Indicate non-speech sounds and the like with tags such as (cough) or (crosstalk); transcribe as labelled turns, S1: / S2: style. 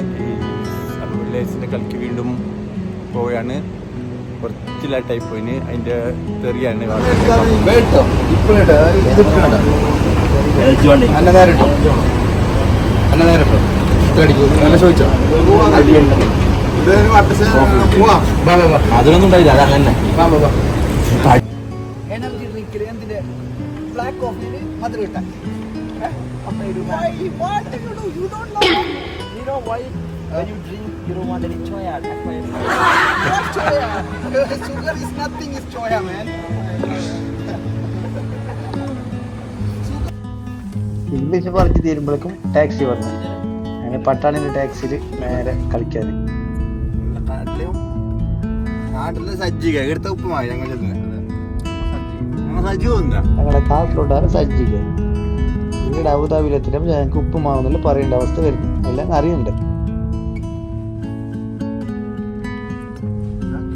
S1: ഈ സബ് വില്ലേജിന്റെ കളിക്ക് വീണ്ടും പോവുകയാണ്. കുറച്ചിലായിട്ടായി പോയിന് അതിന്റെ തെറിയാണ്
S2: വേട്ടോ ഇപ്പോഴേട്ടോ അന്ന നേരം ഇട്ടോ അന്ന നേരം ഇട്ടോ നല്ല ചോദിച്ചോ വാ വാ വാ
S3: അതിലൊന്നും ഉണ്ടായില്ല അത് അങ്ങനെ
S2: വാ വാ വാ
S4: എനർജി ഡ്രിങ്കിൽ എന്തിന്റെ ബ്ലാക്ക് കോഫിയിൽ മധുരം ഇട്ട know why when you drink you don't want any choya. That's why Not (laughs) choya. (laughs) Sugar is nothing is choya man.
S5: English പറഞ്ഞു തീരുമ്പോഴേക്കും ടാക്സി വന്നു. അങ്ങനെ പട്ടാണിന്റെ ടാക്സിയിൽ നേരെ കളിക്കാൻ
S2: നാട്ടിലെ സജ്ജിക. എടുത്ത ഉപ്പുമായി ഞങ്ങൾ സജ്ജു എന്താ
S5: ഞങ്ങളുടെ കാട്ടിലോട്ടാണ് ഇവിടെ അബുദാബിയിലെത്തിയപ്പോൾ ഞങ്ങൾക്ക് ഉപ്പുമാവെന്നുള്ള പറയേണ്ട അവസ്ഥ വരുന്നു. എല്ലാം അറിയുന്നുണ്ട്.